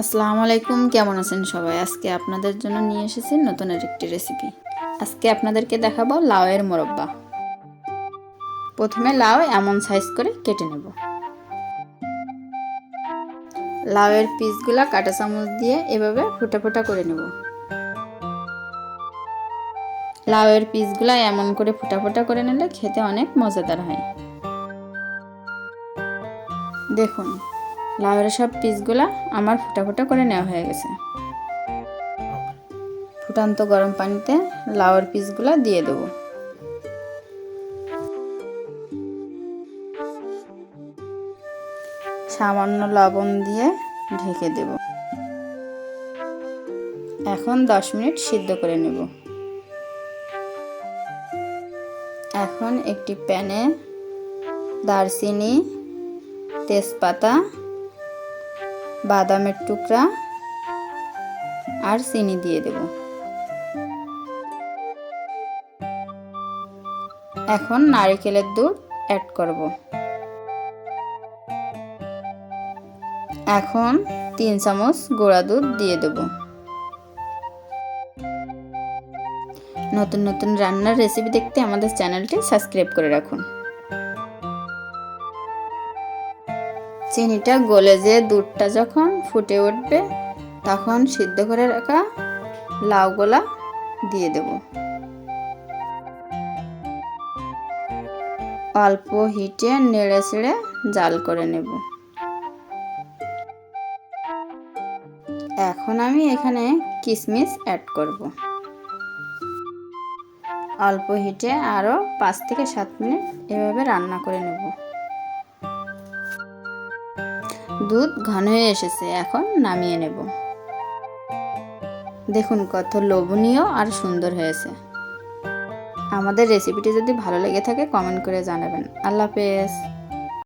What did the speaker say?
আসসালামু আলাইকুম, কেমন আছেন সবাই? আজকে আপনাদের জন্য নিয়ে এসেছি নতুন একটি রেসিপি আজকে আপনাদেরকে দেখাবো লাউয়ের মোরব্বা। প্রথমে লাউ এমন সাইজ করে কেটে নেব। লাউয়ের পিসগুলা কাঁটা চামচ দিয়ে এভাবে ফোটা ফোটা করে নেব। লাউয়ের পিসগুলা এমন করে ফোটা ফোটা করে নিলে খেতে অনেক মজাদার হয়। দেখুন লাউয়ের সব পিসগুলা আমার ফুটা ফোটা করে নেওয়া হয়ে গেছে। ফুটান্ত গরম পানিতে লাউয়ের পিসগুলা দিয়ে দেব। সামান্য লবণ দিয়ে ঢেকে দেব। এখন দশ মিনিট সিদ্ধ করে নেব। এখন একটি প্যানে দারচিনি, তেজপাতা বাদামের টুকরা আর চিনি দিয়ে দেব। এখন নারিকেলের দুধ অ্যাড করব। এখন তিন চামচ গুঁড়া দুধ দিয়ে দেব। নতুন নতুন রান্নার রেসিপি দেখতে আমাদের চ্যানেলটি সাবস্ক্রাইব করে রাখুন। চিনিটা গলে যে দুধটা যখন ফুটে উঠবে, তখন সিদ্ধ করে রাখা লাউগুলা দিয়ে দেব। অল্প হিটে নেড়ে ছেড়ে জাল করে নেব। এখন আমি এখানে কিশমিশ অ্যাড করব। অল্প হিটে আরও পাঁচ থেকে সাত মিনিট এভাবে রান্না করে নেব। দুধ ঘন হয়ে এসেছে, এখন নামিয়ে নেব। দেখুন কত লোভনীয় আর সুন্দর হয়েছে। আমাদের রেসিপিটি যদি ভালো লেগে থাকে কমেন্ট করে জানাবেন। আল্লাহ হাফেজ।